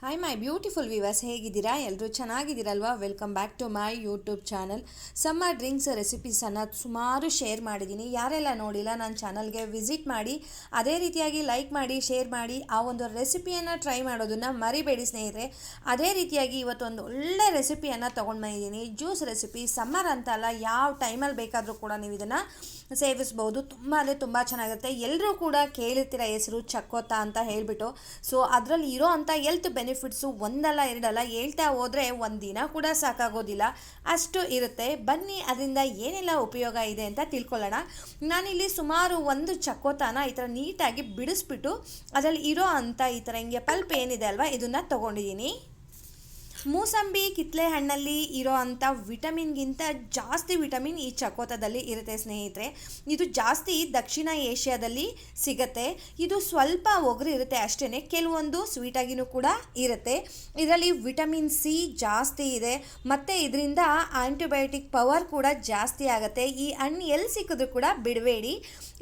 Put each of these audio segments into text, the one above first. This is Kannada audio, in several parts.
ಹಾಯ್ ಮೈ ಬ್ಯೂಟಿಫುಲ್ ವಿವರ್ಸ್ ಹೇಗಿದ್ದೀರಾ? ಎಲ್ಲರೂ ಚೆನ್ನಾಗಿದ್ದೀರಲ್ವಾ? Welcome back to my YouTube channel summer drinks ರೆಸಿಪೀಸನ್ನು ಸುಮಾರು ಶೇರ್ ಮಾಡಿದ್ದೀನಿ. ಯಾರೆಲ್ಲ ನೋಡಿಲ್ಲ ನನ್ನ ಚಾನಲ್ಗೆ ವಿಸಿಟ್ ಮಾಡಿ, ಅದೇ ರೀತಿಯಾಗಿ ಲೈಕ್ ಮಾಡಿ ಶೇರ್ ಮಾಡಿ, ಆ ಒಂದು ರೆಸಿಪಿಯನ್ನು ಟ್ರೈ ಮಾಡೋದನ್ನು ಮರಿಬೇಡಿ ಸ್ನೇಹಿತರೆ. ಅದೇ ರೀತಿಯಾಗಿ ಇವತ್ತೊಂದು ಒಳ್ಳೆ ರೆಸಿಪಿಯನ್ನು ತೊಗೊಂಡು ಬಂದಿದ್ದೀನಿ. ಜ್ಯೂಸ್ ರೆಸಿಪಿ ಸಮ್ಮರ್ ಅಂತಲ್ಲ ಯಾವ ಟೈಮಲ್ಲಿ ಬೇಕಾದರೂ ಕೂಡ ನೀವು ಇದನ್ನು ಸೇವಿಸ್ಬೋದು. ತುಂಬ ಅಂದರೆ ತುಂಬ ಚೆನ್ನಾಗಿರುತ್ತೆ. ಎಲ್ಲರೂ ಕೂಡ ಕೇಳಿರ್ತೀರ, ಹೆಸರು ಚಕ್ಕೋತ ಅಂತ ಹೇಳಿಬಿಟ್ಟು. ಸೊ ಅದರಲ್ಲಿ ಇರೋ ಅಂಥ ಎಲ್ತ್ ಬೆನಿಫಿಟ್ಸು ಒಂದಲ್ಲ, ಎರಡಲ್ಲ, ಹೇಳ್ತಾ ಹೋದರೆ ಒಂದು ದಿನ ಕೂಡ ಸಾಕಾಗೋದಿಲ್ಲ. ಅಷ್ಟು ಇರುತ್ತೆ. ಬನ್ನಿ, ಅದರಿಂದ ಏನೆಲ್ಲ ಉಪಯೋಗ ಇದೆ ಅಂತ ತಿಳ್ಕೊಳ್ಳೋಣ. ನಾನಿಲ್ಲಿ ಸುಮಾರು ಒಂದು ಚಕ್ಕೋತಾನ ಈ ಥರ ನೀಟಾಗಿ ಬಿಡಿಸ್ಬಿಟ್ಟು ಅದರಲ್ಲಿ ಇರೋ ಅಂಥ ಈ ಥರ ಹಿಂಗೆ ಪಲ್ಪ್ ಏನಿದೆ ಅಲ್ವಾ, ಇದನ್ನು ತೊಗೊಂಡಿದ್ದೀನಿ. ಮೂಸಂಬಿ ಕಿತ್ಲೆ ಹಣ್ಣಲ್ಲಿ ಇರೋ ಅಂಥ ವಿಟಮಿನ್ಗಿಂತ ಜಾಸ್ತಿ ವಿಟಮಿನ್ ಈ ಚಕೋತದಲ್ಲಿ ಇರುತ್ತೆ ಸ್ನೇಹಿತರೆ. ಇದು ಜಾಸ್ತಿ ದಕ್ಷಿಣ ಏಷ್ಯಾದಲ್ಲಿ ಸಿಗತ್ತೆ. ಇದು ಸ್ವಲ್ಪ ಒಗರು ಇರುತ್ತೆ ಅಷ್ಟೇ ಕೆಲವೊಂದು ಸ್ವೀಟಾಗಿನೂ ಕೂಡ ಇರುತ್ತೆ. ಇದರಲ್ಲಿ ವಿಟಮಿನ್ ಸಿ ಜಾಸ್ತಿ ಇದೆ. ಮತ್ತು ಇದರಿಂದ ಆಂಟಿಬಯೋಟಿಕ್ ಪವರ್ ಕೂಡ ಜಾಸ್ತಿ ಆಗುತ್ತೆ. ಈ ಹಣ್ಣು ಎಲ್ಲಿ ಸಿಕ್ಕಿದ್ರು ಕೂಡ ಬಿಡಬೇಡಿ.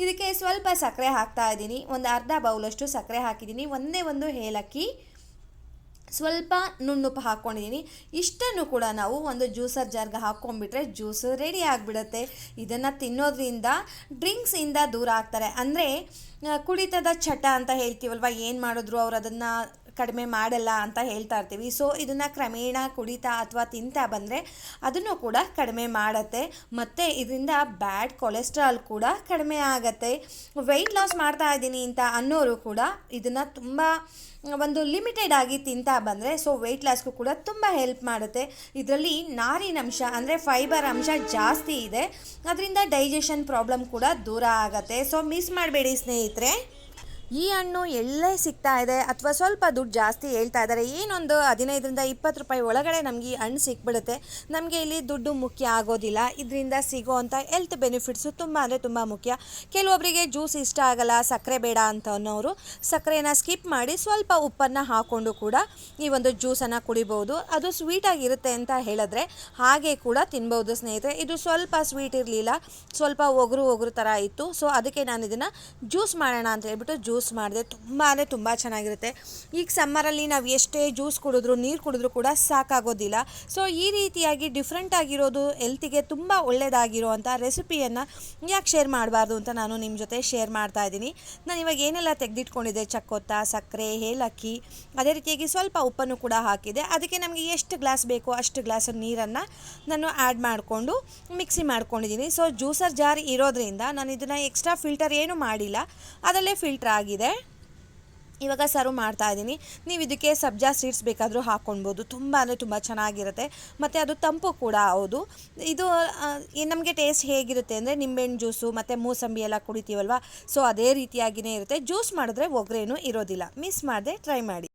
ಇದಕ್ಕೆ ಸ್ವಲ್ಪ ಸಕ್ಕರೆ ಹಾಕ್ತಾ ಇದ್ದೀನಿ. ಒಂದು ಅರ್ಧ ಬೌಲಷ್ಟು ಸಕ್ಕರೆ ಹಾಕಿದ್ದೀನಿ. ಒಂದೇ ಒಂದು ಏಲಕ್ಕಿ ಸ್ವಲ್ಪ ನುಣ್ಣುಪ್ಪು ಹಾಕ್ಕೊಂಡಿದ್ದೀನಿ ಇಷ್ಟನ್ನು ಕೂಡ ನಾವು ಒಂದು ಜ್ಯೂಸರ್ ಜಾರ್ಗೆ ಹಾಕ್ಕೊಂಡ್ಬಿಟ್ರೆ ಜ್ಯೂಸ್ ರೆಡಿ ಆಗಿಬಿಡುತ್ತೆ. ಇದನ್ನು ತಿನ್ನೋದ್ರಿಂದ ಡ್ರಿಂಕ್ಸಿಂದ ದೂರ ಆಗ್ತಾರೆ. ಅಂದರೆ ಕುಡಿತದ ಚಟ ಅಂತ ಹೇಳ್ತೀವಲ್ವ, ಏನು ಮಾಡಿದ್ರು ಅವ್ರು ಅದನ್ನು ಕಡಿಮೆ ಮಾಡಲ್ಲ ಅಂತ ಹೇಳ್ತಾ ಇರ್ತೀವಿ. ಸೊ ಇದನ್ನು ಕ್ರಮೇಣ ಕುಡಿತಾ ಅಥವಾ ತಿಂತಾ ಬಂದರೆ ಅದನ್ನು ಕೂಡ ಕಡಿಮೆ ಮಾಡುತ್ತೆ. ಮತ್ತು ಇದರಿಂದ ಬ್ಯಾಡ್ ಕೊಲೆಸ್ಟ್ರಾಲ್ ಕೂಡ ಕಡಿಮೆ ಆಗುತ್ತೆ. ವೆಯ್ಟ್ ಲಾಸ್ ಮಾಡ್ತಾ ಇದ್ದೀನಿ ಅಂತ ಅನ್ನೋರು ಕೂಡ ಇದನ್ನು ತುಂಬ, ಒಂದು ಲಿಮಿಟೆಡ್ ಆಗಿ ತಿಂತಾ ಬಂದರೆ ಸೊ ವೆಯ್ಟ್ ಲಾಸ್ಗೂ ಕೂಡ ತುಂಬ ಹೆಲ್ಪ್ ಮಾಡುತ್ತೆ. ಇದರಲ್ಲಿ ನಾರಿನಂಶ ಅಂದರೆ ಫೈಬರ್ ಅಂಶ ಜಾಸ್ತಿ ಇದೆ. ಅದರಿಂದ ಡೈಜೆಷನ್ ಪ್ರಾಬ್ಲಮ್ ಕೂಡ ದೂರ ಆಗುತ್ತೆ. ಸೊ ಮಿಸ್ ಮಾಡಬೇಡಿ ಸ್ನೇಹಿತರೆ. ಈ ಹಣ್ಣು ಎಲ್ಲೇ ಸಿಗ್ತಾ ಇದೆ ಅಥವಾ ಸ್ವಲ್ಪ ದುಡ್ಡು ಜಾಸ್ತಿ ಹೇಳ್ತಾ ಇದ್ದಾರೆ, ಏನೊಂದು ಹದಿನೈದರಿಂದ ಇಪ್ಪತ್ತು ರೂಪಾಯಿ ಒಳಗಡೆ ನಮಗೆ ಈ ಹಣ್ಣು ಸಿಕ್ಬಿಡುತ್ತೆ. ನಮಗೆ ಇಲ್ಲಿ ದುಡ್ಡು ಮುಖ್ಯ ಆಗೋದಿಲ್ಲ. ಇದರಿಂದ ಸಿಗೋವಂಥ ಹೆಲ್ತ್ ಬೆನಿಫಿಟ್ಸು ತುಂಬ ಅಂದರೆ ತುಂಬ ಮುಖ್ಯ. ಕೆಲವೊಬ್ಬರಿಗೆ ಜ್ಯೂಸ್ ಇಷ್ಟ ಆಗಲ್ಲ, ಸಕ್ಕರೆ ಬೇಡ ಅಂತ ಅನ್ನೋರು ಸಕ್ಕರೆನ ಸ್ಕಿಪ್ ಮಾಡಿ ಸ್ವಲ್ಪ ಉಪ್ಪನ್ನು ಹಾಕ್ಕೊಂಡು ಕೂಡ ಈ ಒಂದು ಜ್ಯೂಸನ್ನು ಕುಡಿಬೋದು. ಅದು ಸ್ವೀಟಾಗಿರುತ್ತೆ ಅಂತ ಹೇಳಿದ್ರೆ ಹಾಗೆ ಕೂಡ ತಿನ್ಬೋದು ಸ್ನೇಹಿತರೆ. ಇದು ಸ್ವಲ್ಪ ಸ್ವೀಟ್ ಇರಲಿಲ್ಲ, ಸ್ವಲ್ಪ ಒಗರು ಒಗರು ಥರ ಇತ್ತು. ಸೊ ಅದಕ್ಕೆ ನಾನು ಇದನ್ನು ಜ್ಯೂಸ್ ಮಾಡೋಣ ಅಂತ ಹೇಳ್ಬಿಟ್ಟು ಜ್ಯೂಸ್ ಮಾಡಿದೆ ತುಂಬ ಅಂದರೆ ತುಂಬ ಚೆನ್ನಾಗಿರುತ್ತೆ. ಈಗ ಸಮ್ಮರಲ್ಲಿ ನಾವು ಎಷ್ಟೇ ಜ್ಯೂಸ್ ಕುಡಿದ್ರು, ನೀರು ಕುಡಿದ್ರು ಕೂಡ ಸಾಕಾಗೋದಿಲ್ಲ. ಸೊ ಈ ರೀತಿಯಾಗಿ ಡಿಫ್ರೆಂಟ್ ಆಗಿರೋದು ಹೆಲ್ತಿಗೆ ತುಂಬ ಒಳ್ಳೆಯದಾಗಿರುವಂಥ ರೆಸಿಪಿಯನ್ನು ಯಾಕೆ ಶೇರ್ ಮಾಡಬಾರ್ದು ಅಂತ ನಾನು ನಿಮ್ಮ ಜೊತೆ ಶೇರ್ ಮಾಡ್ತಾ ಇದ್ದೀನಿ. ನಾನು ಇವಾಗ ಏನೆಲ್ಲ ತೆಗೆದಿಟ್ಕೊಂಡಿದ್ದೆ? ಚಕ್ಕೊತ್ತ ಸಕ್ಕರೆ, ಏಲಕ್ಕಿ, ಅದೇ ರೀತಿಯಾಗಿ ಸ್ವಲ್ಪ ಉಪ್ಪನ್ನು ಕೂಡ ಹಾಕಿದೆ. ಅದಕ್ಕೆ ನಮಗೆ ಎಷ್ಟು ಗ್ಲಾಸ್ ಬೇಕೋ ಅಷ್ಟು ಗ್ಲಾಸ್ ನೀರನ್ನು ನಾನು ಆ್ಯಡ್ ಮಾಡಿಕೊಂಡು ಮಿಕ್ಸಿ ಮಾಡ್ಕೊಂಡಿದ್ದೀನಿ. ಸೊ ಜ್ಯೂಸರ್ ಜಾರ್ ಇರೋದ್ರಿಂದ ನಾನು ಇದನ್ನು ಎಕ್ಸ್ಟ್ರಾ ಫಿಲ್ಟರ್ ಏನು ಮಾಡಿಲ್ಲ. ಅದರಲ್ಲೇ ಫಿಲ್ಟರ್ ಆಗಿದೆ ಇವಾಗ ಸರ್ವ್ ಮಾಡ್ತಾ ಇದ್ದೀನಿ. ನೀವು ಇದಕ್ಕೆ ಸಬ್ಜಾ ಸೀಡ್ಸ್ ಬೇಕಾದರೂ ಹಾಕ್ಕೊಳ್ಬೋದು ತುಂಬ ಅಂದರೆ ತುಂಬ ಚೆನ್ನಾಗಿರುತ್ತೆ. ಮತ್ತು ಅದು ತಂಪು ಕೂಡ ಹೌದು. ಇದು ನಮಗೆ ಟೇಸ್ಟ್ ಹೇಗಿರುತ್ತೆ ಅಂದರೆ ನಿಂಬೆಹಣ್ಣು ಜ್ಯೂಸು ಮತ್ತು ಮೂಸಂಬಿ ಎಲ್ಲ ಕುಡಿತೀವಲ್ವ? ಸೊ ಅದೇ ರೀತಿಯಾಗಿಯೇ ಇರುತ್ತೆ. ಜ್ಯೂಸ್ ಮಾಡಿದ್ರೆ ಒಗ್ಗರೇನು ಇರೋದಿಲ್ಲ. ಮಿಸ್ ಮಾಡದೆ ಟ್ರೈ ಮಾಡಿ.